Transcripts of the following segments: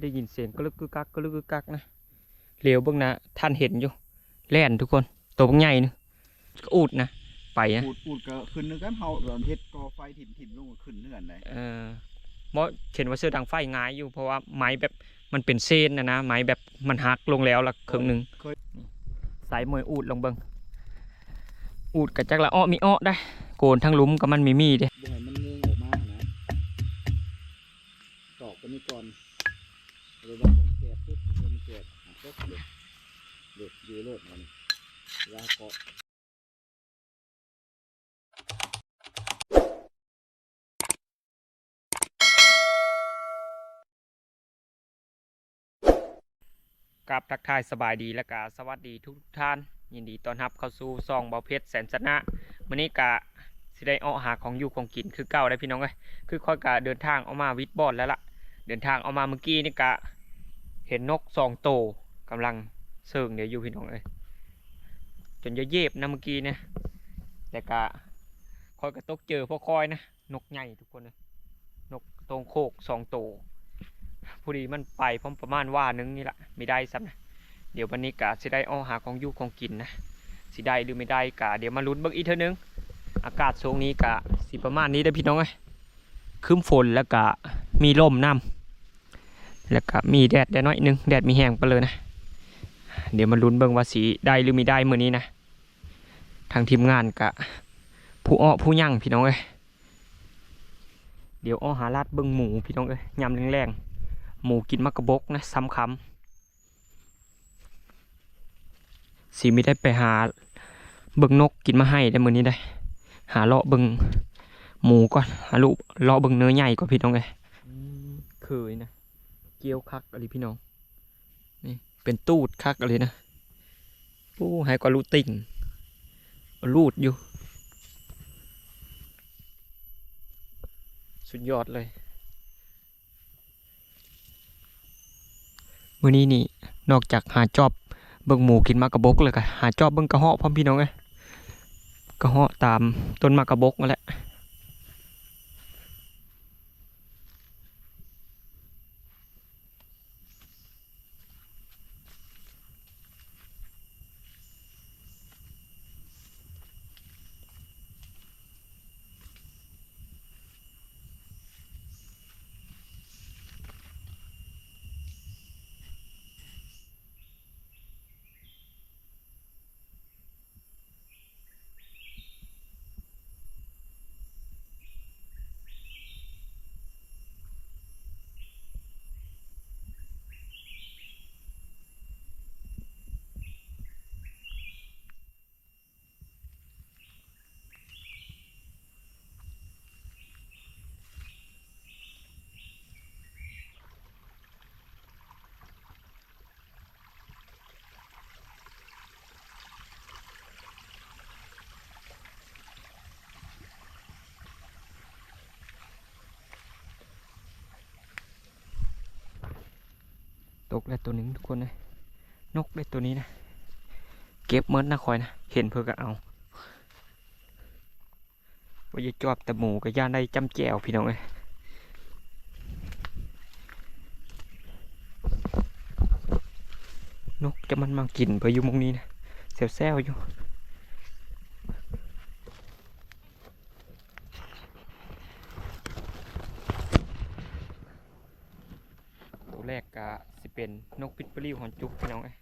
ได้ยินเสียงกระลึกกึกกักกระลึกกึกกักนะเหลียวเบื้องหน้าท่านเห็นอยู่แล่นทุกคนตัวบักใหญ่นึอูดนะไปนะปูดปูดก็ขึ้นนึกกันเฮาแบบเฮ็ดกอไฟถิ่มถิ่มลงก็ขึ้นเนื่อนได้เออเพราะเห็นว่าเสื้อดังไฟงายอยู่เพราะว่าไม้แบบมันเป็นเส้นนะนะไม้แบบมันหักลงแล้วละครึ่งหนึ่งเคยสายมวยอูดลงเบิงอูดกับจักละอ้อมีอ้อได้ โกนทั้งหลุมกับมันมีมีเด้บ่ให้มันเงื้องออกมานะตอกตัวนี้ก่อน เลยว่าคงแก่ปุ๊บมันแก่กปุ๊บเลยเด็ดอยู่โลดมันลาเกาะกับทักทายสบายดีและกาสวัสดีทุกท่าน ยินดีต้อนรับเข้าสู่ซองเบาเพชรแสนชนะมื้อนี้กะสิได้เอหาของอยู่ของกินคือเก่าได้พี่น้องเอ้ยคือค่อยกะเดินทางเอามาวิทย์บอดแล้วล่ะ เดินทางเอามาเมื่อกี้นี่กะ เห็นนกสองโตวกำลังเสิร์งเดี๋ยวอยู่พี่น้องเอ้ยจนจะเย็บนะเมื่อกี้เนี่ยแต่กะคอยกระตกเจอพ่อคอยนะนกใหญ่ทุกคนเลยนกตรงโคกสองโตวพอดีมันไปพร้อมประมาณว่านึงนี่แหละไม่ได้ซ้ำนะเดี๋ยววันนี้กะสิได้เอหาของยู่ของกินนะสิได้หรือไม่ได้กะเดี๋ยวมาลุ้นเบิ่งอีกเท่านึง อากาศช่วงนี้กะสิประมาณนี้ได้พี่น้องเอ้ยครึ้มฝนแล้วกะมีลมน้ำ แล้วก็มีแดดแดดน้อยหนึงแดดมีแห้งไปเลยนะ เดี๋ยวมาลุ้นเบิ่งว่าสีได้หรือไม่ได้มื้อนี้นะ ทางทีมงานกะผู้อ้อผู้ยั่งพี่น้องเอ้ยเดี๋ยวอ้อหาลาดเบิ่งหมูพี่น้องเอ้ยยำแรงๆหมูกินมักกะบกนะซ้ำคำสีไม่ได้ไปหาเบิ่งนกกินมาให้ได้มือนี้ได้ หาเลาะเบิ่งหมูก่อนหาลูกเลาะเบิ่งเนื้อใหญ่ก่อนพี่น้องเลยเคยนะ เกี๊ยวคักอะไรพี่น้อง นี่เป็นตูดคักอะไรนะโอ้หายกว่าลูติ่งรูดอยู่ สุดยอดเลย มื้อนี้นี่ นอกจากหาจอบเบิ่งหมูกินมากระบกเลยก็หาจอบเบิ่งกระเหาะพร้อมพี่น้องเอ้ยกระเหาะตามต้นมากระบกนั่นแหละ กได้ตัวหนึ่งทุกคนนะนกได้ตัวนี้นะ เก็บเมิดนะคอยนะ เห็นเพื่อก็เอาว่าจะจอบแต่หมูกับย่านได้จำแจวพี่น้องเลยนกจะมันมากินเพื่ออยู่มงนี้นะเซลแซวๆอยู่ ตัวแรกก็สิ เป็นนกพิษปลิวหอนจุกพี่น้องไอ้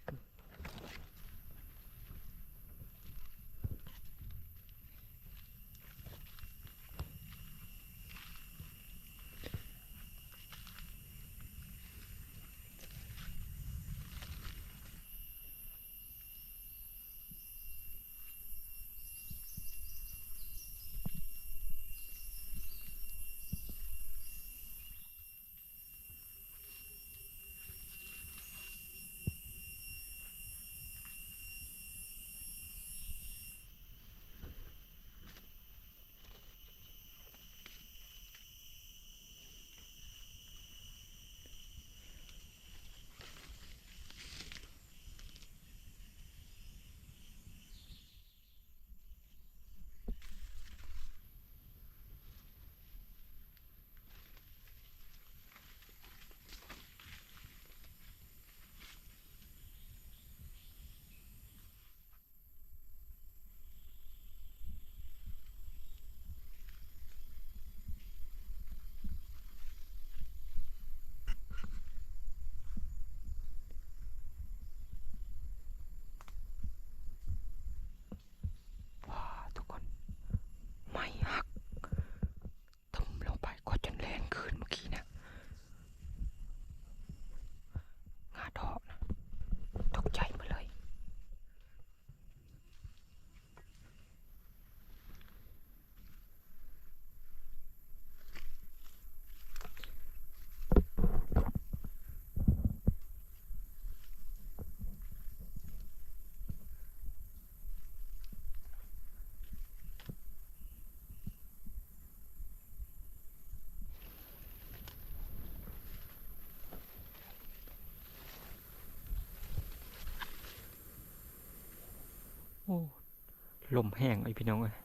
ลมแห้งไอพี่น้องเลย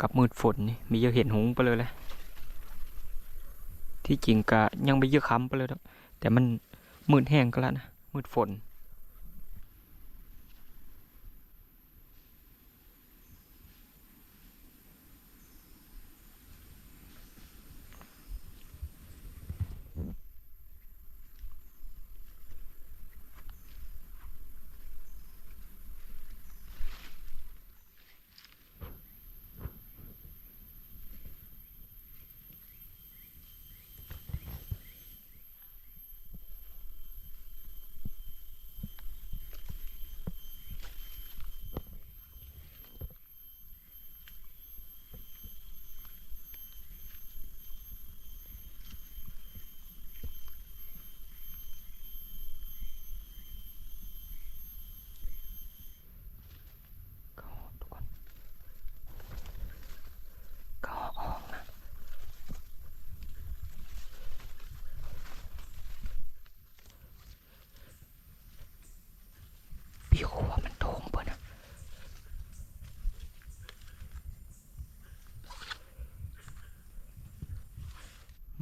กับมืดฝนนี่มีเยอะเห็นหงไปเลยแหละที่จริงก็ยังไม่เยอะค้ำไปเลยแต่มันมืดแห้งก็แล้วนะมืดฝน ก็ทุกคนก็ออกนะพี่เขาว่ามันโถงเปิดนะ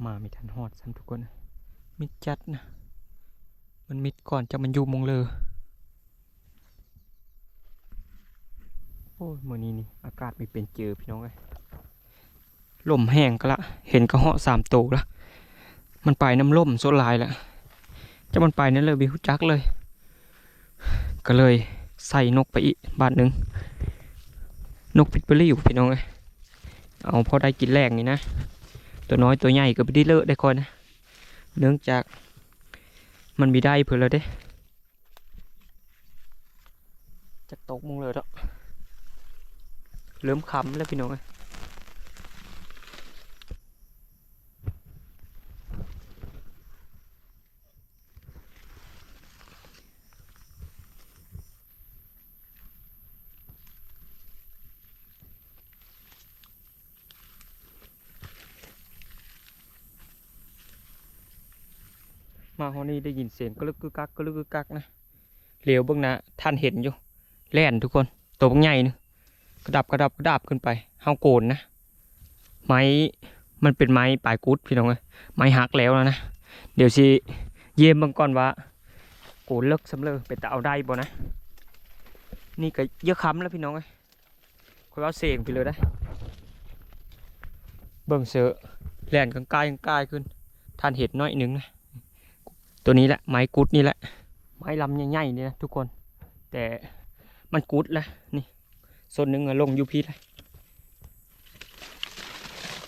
มา ไม่ทันหอดซ้ำทุกคนมิดจัดนะ มันมิดก่อนจะมันอยู่มงเลยโอ้ยมื่อนี้นี่อากาศไม่เป็นเจอพี่น้องเอ้ยลมแห้งก็ละ เห็นกระเหาะสามตัวละ มันไปน้ำล่มโซลายล้วจะมันไปนั่นเลยบิวจักเลย ก็เลยใส่นกไปอีกบาทหนึ่งนกพิษไปเลยอยู่พี่น้องเอ้ยเอาพอได้กินแรงนี่นะ ตัวน้อยตัวใหญ่ก็ไปได้เลอะได้คนนะ เนื่องจากมันมีได้เพื่อแล้วเด้จะตกมงเลยแล้วเริ่มคำแล้วพี่น้อง เอ้ยมานี่ได้ยินเสียงกระลึกกึกกักกระลึกกึกกักนะเหลียวเบื้องหน้าท่านเห็นอยู่แล่นทุกคน ตัวบักใหญ่นึกระดับกระดับกระดับขึ้นไปเฮาโกนนะ ไม้มันเป็นไม้ปลายกุดพี่น้องเอ้ยไม้หักแล้วนะ เดี๋ยวสิเยี่ยมบางก่อนว่าโกนเลิกสำเร็จเป็นตาเอาได้บ่นะ นี่ก็เยอะค้ำแล้วพี่น้องเอ้ยคอยเอาเสียงไปเลยได้ เบิ่งเสือแล่นกังกายกังกายขึ้นท่านเห็ดน้อยหนึ่งนะ ตัวนี้แหละไม้กุดนี่แหละ ไม้ลำใหญ่ๆนี่นะทุกคน แต่มันกุดละนี่ส่วนหนึ่งลงยูพีเลย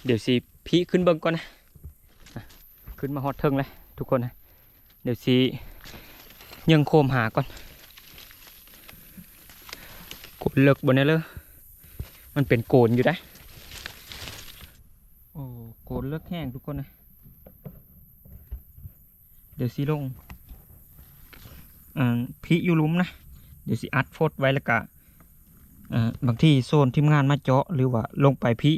เดี๋ยวสิพีขึ้นเบิ้งก่อนนะขึ้นมาฮอดเทิงเลยทุกคนนะเดี๋ยวสิยังโคมหาก่อนกนเลิกบนนี้เลยมันเป็นโกนอยู่ได้โอ้โกนเลิกแห้งทุกคนนะ เดี๋ยวสิลงพีอยู่ลุมนะ เดี๋ยวสิอัดโฟดไว้แล้วก็บางที่โซนทีมงานมาเจาะหรือว่าลงไปพี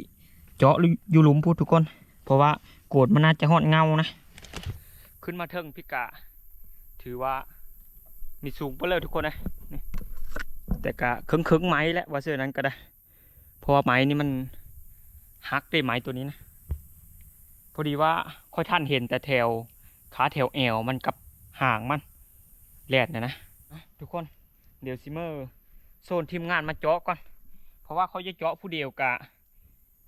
เจาะหรืออยู่ลุมพูดทุกคน เพราะว่าโกดมันน่าจะหอดเงานะ ขึ้นมาเทิงพิกา ถือว่ามีสูงไปเลยทุกคนนะแต่กะเคิงเคิงไม้แหละว่าเสื้อนั้นก็ได้ เพราะว่าไม้นี่มันหักได้ไม้ตัวนี้นะ พอดีว่าค่อยท่านเห็นแต่แถว ขาแถวแอวมันกับห่างมันแลดนะนะอะทุกคนเดี๋ยวซิเมอร์โซนทีมงานมาเจาะก่อน เพราะว่าเขาจะเจาะผู้เดียวกะ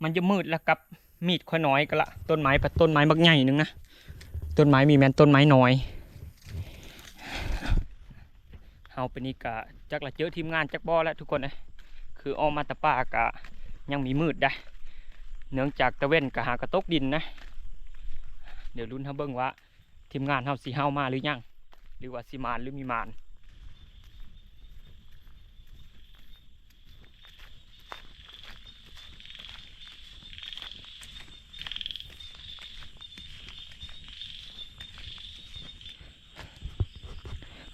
มันจะมืดแล้วกับมีดค่อยน้อยก็ละต้นไม้ปัดต้นไม้บักใหญ่หนึงนะต้นไม้มีแมนต้นไม้น้อยเฮาเป็นนี่กะจักละเจอทีมงานจักบ่อแล้วทุกคนนะคือออกมาแตะป่ากะยังมีมืดได้ เนื่องจากตะเว้นกะหากระตกดินนะ เดี๋ยวลุ้นเฮาเบิ่งว่า ทีมงานเฮาสิเฮามาหรือยังหรือว่าสิมานหรือมีมาน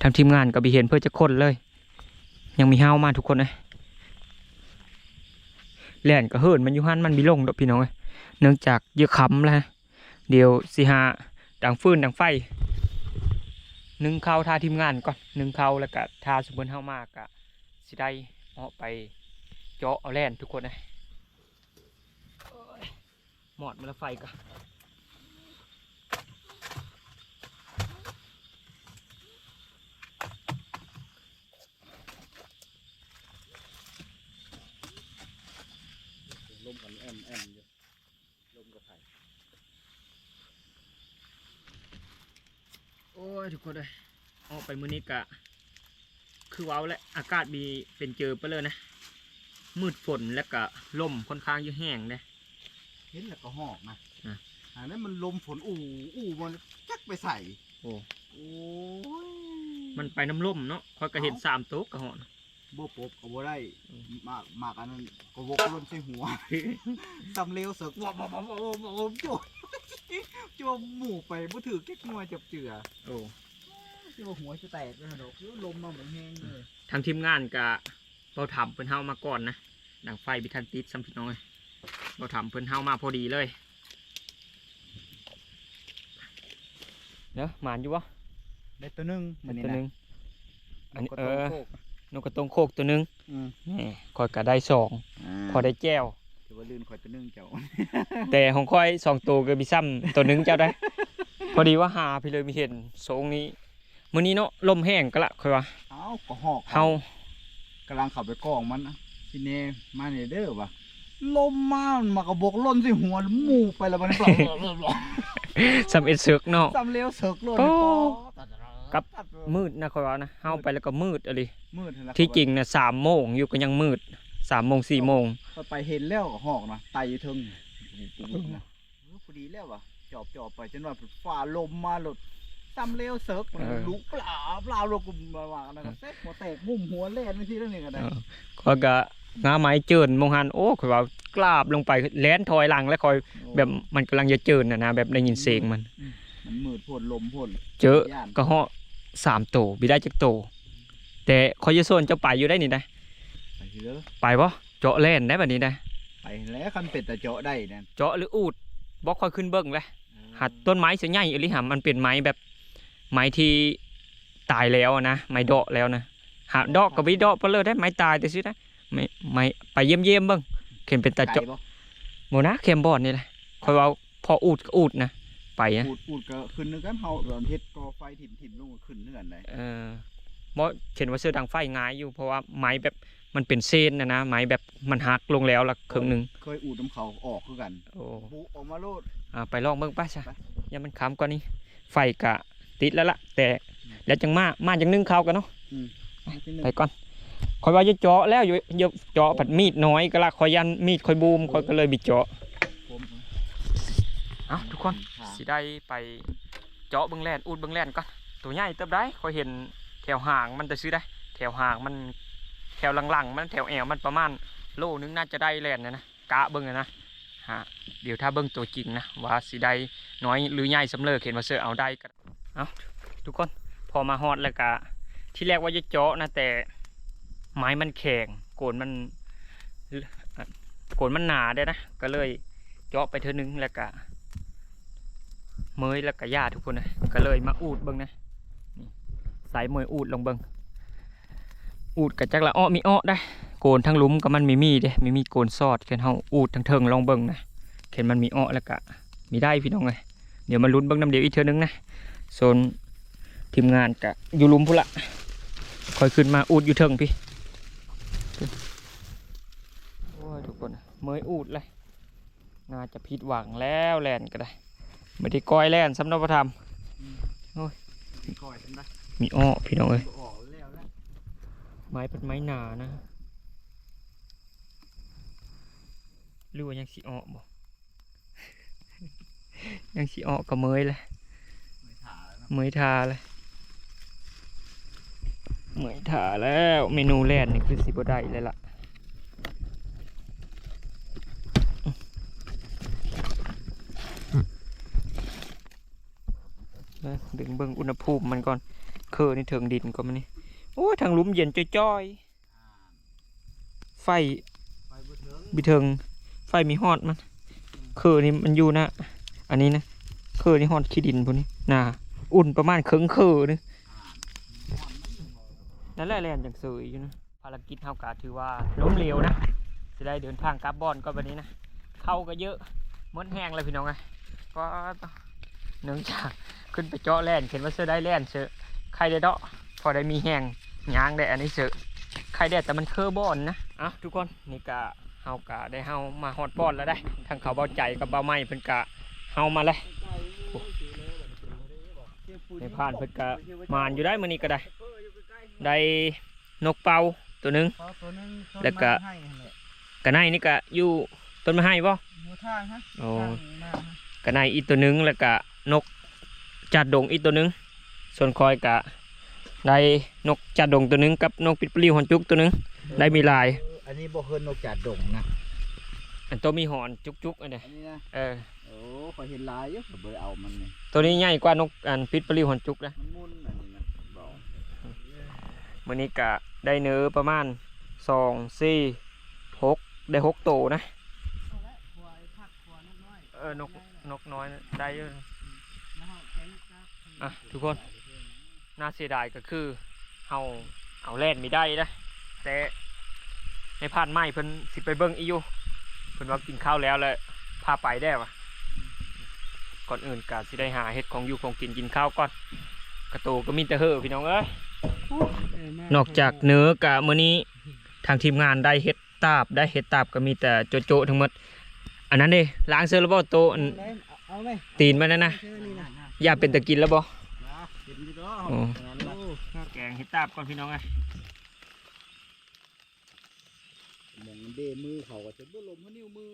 ทางทีมงานก็ไปเห็นเพื่อจะคนเลย ยังมีเฮามาทุกคนนะแล่นก็เฮิรนมันยู่หันมันมีลงดอกพี่น้องเอ้ยเนื่องจากเยอะคำแล้วเดี๋ยวสิหา ดังฟืนดังไฟหนึ่งเข้าทาทีมงานก่อนหนึ่งเข้าแล้วก็ทาสมบูรณ์เฮามากอะสิได้เอาไปเจาะเอาแล่นทุกคนเลยโอ้ยหมอดมาละไฟก็ลมกันแอมแอมอยู่ลมกับไผ่ โอ้ยทุกคนเลยออกไปมื้อนี้กะ คือว้าวและอากาศมีเป็นเจอไปเลยนะ มืดฝนแล้วก็ลมค่อนข้างจะแห้งเลยเห็นแล้วก็หอกนะอะอันนั้นมันลมฝนอู่อู่มันจักไปใส่ โอ้โอ้ยมันไปน้ำล่มเนาะคอยก็เห็นเอ้าสามโต๊ะกระหอนบ่ปบก็บ่ได้อืมมากมากอันนั้นก็วกล้นใส่หัวซ้ำเร็วเสอกวับวับวับวับวับวับโจโจหมู่ไปบ่ถือเก๊กงัวจับเจือโอ้ที่ว่าหัวจะแตกเลยดอกลมมาเหมือนแห้งเลยทางทีมงานกะเราทำเพิ่นเฮามาก่อนนะดังไฟบิทันติดซ้ำพี่น้องเลยเราทำเพิ่นเฮามาพอดีเลยเนาะหมานอยู่วะได้ตัวหนึงมันตัวหนึงอันนี้ก็เอต้อโคกนกกระตงโคกตัวหนึงอืมนี่คอยก็ได้สองพอได้แจ้วถือว่า ลื่นข่อยตัวหนึงเจ้าแต่ของค่อยสองตัวก็มีซ้ำตัวหนึงเจ้าได้ พอดีว่าหาพี่เลยมีเห็นโซงนี้มื้อนี้เนาะลมแห้งก็ละค่อยว่าเอ้าก็หอกเฮากำลังขับไปกองมันนะพี่เนมาเนี่ยเด้อวะลมมามันมากระบอกล้นใส่หัวแล้วหมู่ไปแล้วมันเปล่าสำเอ็ดเสือกเนาะซ้ำเร็วเสอกล้นโอ้ตัดกับมืดนะค่อยว่านะเฮาไปแล้วก็มืดอะไรมืดนั่นแหละที่จริงนะสามโมงอยู่ก็ยังมืด สามโมงสี่โมงก็ไปเห็นแล้วก็หอกนะไตอยู่เทึงนะเออพอดีแล้ววะจอบจอบไปจนว่าฝ่าลมมาหลดซ้ำเร็วเสอกมันลุกเปล่าเปล่าลงกุมมาวางนะก็เซ็ตหัวแตกมุมหัวเล่นไม่ที่นั่นเองก็ได้ก็ก็งาไม้เจินมองหันโอ้ค่อยว่ากราบลงไปแล่นถอยหลังแล้วคอยแบบมันกำลังจะเจินนะนะแบบได้ยินเสียงมัน มันมืดพ่นลมพ่นเจอก็เหาะสามโตบิได้จักโต แต่คอยจะส่วนเจ้าไปอยู่ได้นี่นะ ไปเถอะไปบ่เจาะแล่นได้แบบนี้นะไปแล้วคันเป็ดแต่เจาะได้นั่นเจาะหรืออูดบอกคอยขึ้นเบิ้งเลยหัดต้นไม้เสียใหญ่อีหรือหามันเป็นไม้แบบไม้ที่ตายแล้วอะนะไม้ดอกแล้วนะหาดอกกับวิดอกไปเลยได้ไม้ตายแต่ซิได้ไม่ไม่ไปเยี่ยมเยี่ยมๆเบิ้งเข็มเป็นตาเจาะไก่บ่โมนะเข็มบอดนี่แหละคอยว่าพออูดก็อูดนะไปนะอูดอูดก็ขึ้นนึงกันเฮาตอนเฮ็ดกอไฟถิ่มถิ่มลงก็ขึ้นเนื่อนได้เออเพราะเห็นว่าเสื้อดังไฟง่ายอยู่เพราะว่าไม้แบบ มันเป็นเส้นนะนะไม้แบบมันหักลงแล้วละครึ่งหนึ่งเคยอูดน้ำเขาออกคือกันโอ้บุออกมาโลดอ่าไปลองเบิ่งป้าซะไปอย่ามันค้ำกว่านี้ไฟกะติดแล้วล่ะ แต่แล้วจังมามาจังนึ่งข้าวกันเนาะที่หนึ่งไปก่อนคอยว่าจะเจาะแล้วอยู่อย่าเจาะผัดมีดน้อยก็ละคอยยันมีดคอยบูมคอยก็เลยบิดเจาะผมเอ้าทุกคนสิได้ไปเจาะเบิ่งแล่นอูดเบิ่งแล่นก่อนตัวใหญ่เติบได้คอยเห็นแถวห่างมันจะซื้อได้ แถวห่างมัน แถวหลังๆ มันแถวแอวมันประมาณโลนึงน่าจะได้แลนนะนะกะเบิ่งนะฮะเดี๋ยวถ้าเบิ่งตัวจริงนะว่าสิได้น้อยหรือใหญ่สำเร็จเห็นว่าเสือเอาได้กันเอาทุกคนพอมาฮอดแล้วกะที่แรกว่าจะเจาะนะแต่ไม้มันแข็งโกนมันโกนมันหนาได้นะก็เลยเจาะไปเท่านึงแล้วก็เมยแล้วก็หญ้าทุกคนนะก็เลยมาอูดเบิ่งนะนี่ใส่เมยอูดลงเบิ่ง อูดกับจักละอ้อมีอ้อได้ โกนทั้งหลุมก็มันมีมีเด้มีมีโกนซอดเข็นเฮาอูดทั้งเทิงลองเบิ่งนะเข็นมันมีอ้อแล้วก็มีได้พี่น้องเลยเดี๋ยวมาลุ้นเบิ่งน้ำเดียวอีกเทื่อนึงนะโซนทีมงานกะอยู่หลุมพุ่นละคอยขึ้นมาอูดอยู่เทิงพี่โอ้ยทุกคนเมยอูดเลยน่าจะผิดหวังแล้วแลนก็ได้ไม่ได้ก้อยแลนสำนักประธรรมคอยทำได้มีอ้อพี่น้องเอ้ย ออกแล้วแล้ว ไม้เป็นไม้หนานะหรือว่ายังสีออกบ่ยังสีออกกับเมยเลยไม่ถ่าแล้วนะเมยทาเลยเมยทาแล้วเมนูแรกนี่คือสิบได้เลยล่ะนะดึงเบิ่งอุณหภูมิมันก่อนเคอนี่เถิงดินก่อนมันนี่โอ้ยทางหลุมเย็นจ้อยๆไฟไปบ่ถึงบิเทิงไฟมีฮอดมันคือนี่มันอยู่นะ อันนี้นะคือนี่ฮอดขี้ดินพวกนี้น่าอุ่นประมาณครึ่งคือนึงนั่นแหละแลนจังสวยอยู่นะภารกิจเฮากาถือว่าล้มเหลวนะสิได้เดินทางกลับบ้านก็วันนี้นะเข้าก็เยอะหมดแห้งเลยพี่น้องไงก็ต้องเนื่องจากขึ้นไปเจาะแล่นเห็นว่าเสื้อได้แล่นเสื้อใครได้เดาะพอได้มีแห้ง ยางได้อันนี้เสื้อใครได้แต่มันเคอร์บอนนะอะทุกคนนี่กะเฮากะได้เฮามาฮอดบอนแล้วได้ทางเขาเบาใจกับเบาไม้เพิ่นกะเฮามาเลยในผ่านเพิ่นก็มานอยู่ได้มื้อนี้ก็ได้ ได้นกเป่าตัวหนึงพอตัวนึงแล้วก็ให้หั่นแหละกระไนนี่ก็อยู่ต้นมะไม้บ่หัวทางฮะโอ้ทางหน้าฮะกระไนอีกตัวหนึงแล้วก็นกจัดดงอีกตัวหนึงส่วนคอยก็ ได้นกจัดดงตัวหนึงกับนกปิดปลิวหอนจุกตัวหนึงได้มีลาย อันนี้บ่เฮินนกจัดดงนะอันตัวมีหอนจุกๆอันเนี้ยอันนี้นะเออโอ้ขอยเห็นลายอยู่ก็บ่ได้เอามันนี่ตัวนี้ใหญ่กว่านกอันปิดปลิวหอนจุกนะมันมุนอันนี้นะบอกมื้อนี้ก็ได้เนื้อประมาณสองสี่หกได้หกตัวนะเออนกนกน้อยนะได้เยอะนะอะทุกคน น่าเสียดายก็คือเฮาเอาแล่นไม่ได้นะแต่ในพานไม้เพิ่นสิไปเบิ่งอีอยู่เพิ่นว่ากินข้าวแล้วเลยพาไปได้ปะก่อนอื่นก็สิได้หาเฮ็ดของอยู่ของกินกินข้าวก่อนกระโตก็มีแต่เห่อพี่น้องเอ้ยนอกจากเนื้อกะมื้อนี้ทางทีมงานได้เฮ็ดตาบได้เฮ็ดตาบก็มีแต่โจๆทั้งหมด อันนั้นเด้ล้างเสื้อแล้วบ่โตะอันเอาไหมตีนมันนั่นนะเชื่อนี่นะอย่าเป็นตะกินแล้วบ่นะเห็น อยู่เด้อโอ้นั้นล่ะแกงเฮ็ดตาบก่อนพี่น้องไงมองมันเดมือเขาก็จะบ่ลมเขานิ้วมือ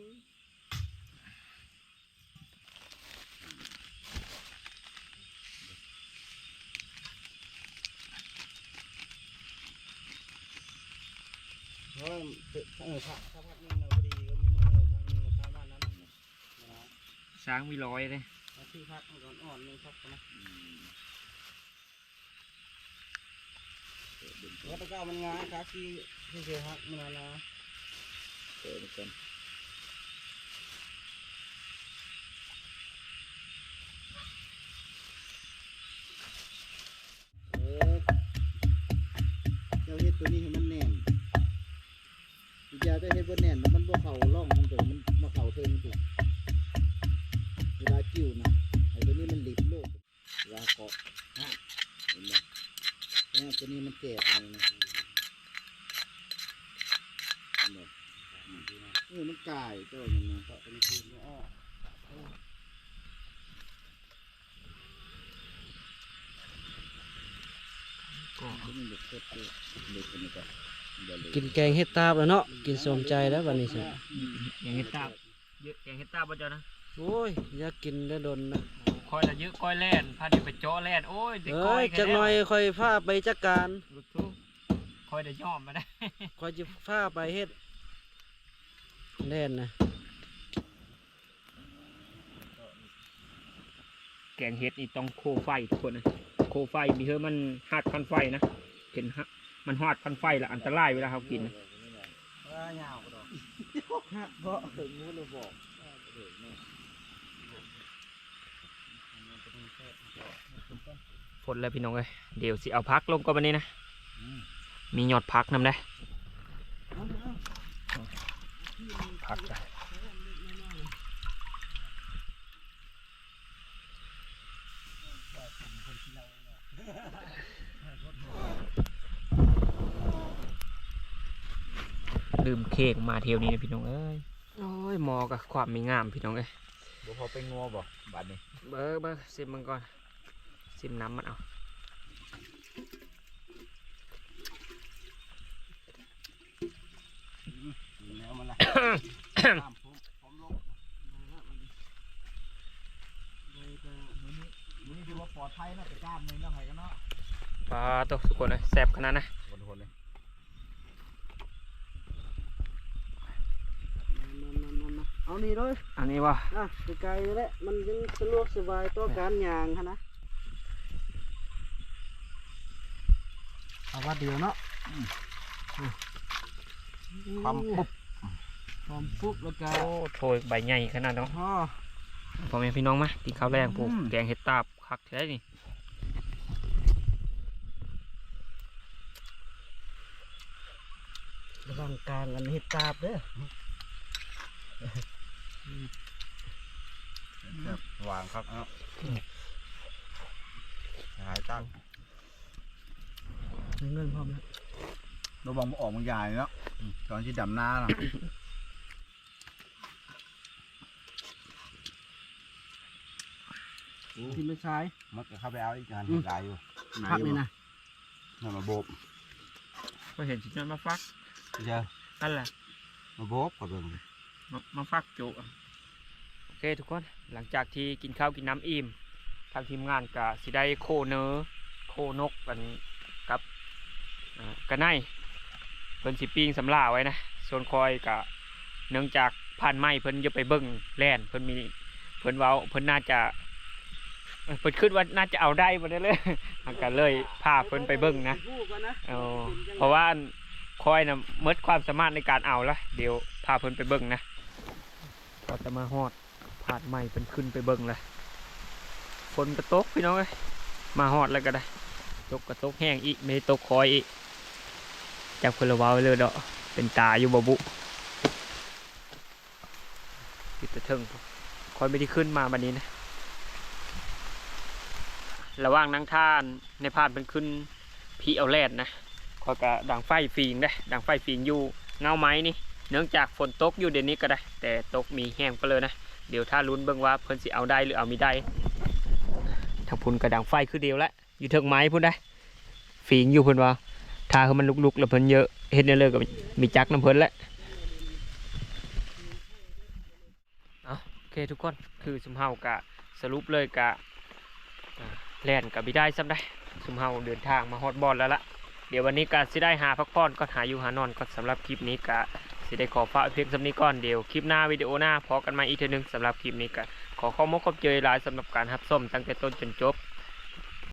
เพราะว่าเออพักสักพักหนึงเราพอดีก็มีมือเออพักหนึงประมาณนั้นนะช้างมีร้อยเลย แล้วที่พักมันก่อนอ่อนนึงพักนะ แล้วตะก้ามันงาครับที่ที่เคยพักมันนะเออเป็นเออเจ้าเฮ็ดตัวนี้ให้มันแน่นอีกอยางเจ้าเฮ็ดบ่แน่นแล้วมันบ่เข้าร่องมัน กินแกงเห็ดตาบแล้วเนาะกินสมใจแล้ววันนี้สิแกงเฮ็ดตาบเยอะแกงเฮ็ดตาบบ่เจ้านะโอ้ยอยากกินได้ดนนะคอยละเยอะก้อยแล่นพาดิไปเจาะแล่นโอ้ยได้เอ้ก้อยยจักหน่อยค่อยพาไปจัดการลูกทุกคอยได้ยอมมาได้ค่อยจะพาไปเฮ็ดเล่นนะ แกงเฮ็ดนี่ต้องโคไฟทุกคนนะ โคไฟมีเฮอมันหาดพันไฟนะเห็นฮะมันหาดพันไฟละอันตรายเวลาเขากินนะว่ายาวก็ดอกฮะเพราะถึงมู้เลยบอกฝนแล้วพี่น้องเอ้ยเดี๋ยวสิเอาพักลงก่อนวันนี้นะ มียอดพักนำได้พักจ้ะ ลืมเค้กมาเที่ยวนี้นะพี่น้องเอ้ยโอ้ยหมอกับความไม่งามพี่น้องเอ้ยบ่พอไปงัวบ่บัดนี้เบอร์เบอร์ซิมมันก่อนซิมน้ำมันเอาแล้วมันละตามผมผมลงมื้อนี้ถือว่าปลอดภัยนะแต่กล้ามเลยนะไผกันเนาะปลาตัวทุกคนเลยแซ่บขนาดนะ นคนเลยเอานี่เลยอันนี้ว่าอะไกลๆแล้วมันยังสะดวกสบายต่อการย่างฮะนะเอาว่าเดียวเนาะความปุ๊บพร้อมปุ๊บแล้วก็โอ้โถยใบใหญ่ขนาดเนาะพ่อพ่อแม่พี่น้องมากินข้าวแรงปลูกอืมแกงเห็ดตาบคักแท้นี่สบายางกลางอันเฮ็ดกาบเด้อ แบบวางครับเอ้าหายตั้งมีเงินพร้อมแล้วเราบองมาออกบางอย่างเนาะตอนที่ดำหน้าเนาะกินไปซ้ายมัดก็เข้าไปเอาอีกงานอืมหลายอยู่พักเลยนะนั่นมาโบบก็เห็นสินมาฟักเจ้านั่นแหละมาโบบกับเบิ่ง มามาฟักจุโอเคทุกคนหลังจากที่กินข้าวกินน้ำอิ่มทางทีมงานก็สิได้โคเนอร์โคนกกันกับกระไนเพิ่นสิปิ้งสำลาไว้นะส่วนคอยก็เนื่องจากผ่านไม้เพิ่นจะไปเบิ่งแล่นเพิ่นมีเพิ่นเว้าเพิ่นน่าจะเพิ่นคิดว่าน่าจะเอาได้บ่ได้เลยหักก็เลยพาเพิ่นไปเบิ่งนะเพราะว่าคอยนะเมดความสามารถในการเอาละเดี๋ยวพาเพิ่นไปเบิ่งนะ ก็จะมาฮอดผาดใหม่เพิ่นขึ้นไปเบิ่งเลยฝนกระตกพี่น้องเอ้ยมาฮอดแล้วก็ได้ตกกระตกแห้งอีกไม่ตกคอยอีกจากเพนละวาวเลยเดาะเป็นตาอยู่บบุติดตะเทิงคอยไม่ได้ขึ้นมาบันนี้นะระว่างนั่งท่านในพานเป็นขึ้นพีเอาแลดนะคอยกะดังไฟฟิงได้ดังไฟฟิงอยู่เงาไม้นี่ เนื่องจากฝนตกอยู่เดี๋ยวนี้ก็ได้ แต่ตกมีแห้งไปเลยนะ เดี๋ยวถ้าลุ้นเบิ่งว่าเพิ่นสิเอาได้หรือเอาไม่ได้ทางพุ่นกระดังไฟคือเดียวละอยู่เทิงไม้พุ่นได้ฟิงอยู่เพิ่นว่าถ้าคือมันลุกๆแล้วเพิ่นเยอะเฮ็ดแนวเลยกับมีจักน้ำเพิ่นแหละเอาโอเคทุกคนคือสุมเฮากะสรุปเลยกะแล่นกับไม่ได้ซ้ำได้สุมเฮาเดินทางมาฮอดบอลแล้วละเดี๋ยววันนี้ก็สิได้หาพักผ่อนก็หาอยู่หานอนก็สำหรับคลิปนี้ก็ สิได้ขอฝากเพียงสำนี้ก่อนเดียว คลิปหน้าวิดีโอหน้าพอกันมาอีกเทีนึงสำหรับคลิปนี้ก็ขอข้อมูลขอบเจยหลายสำหรับการรับส้มตั้งแต่ต้นจนจบ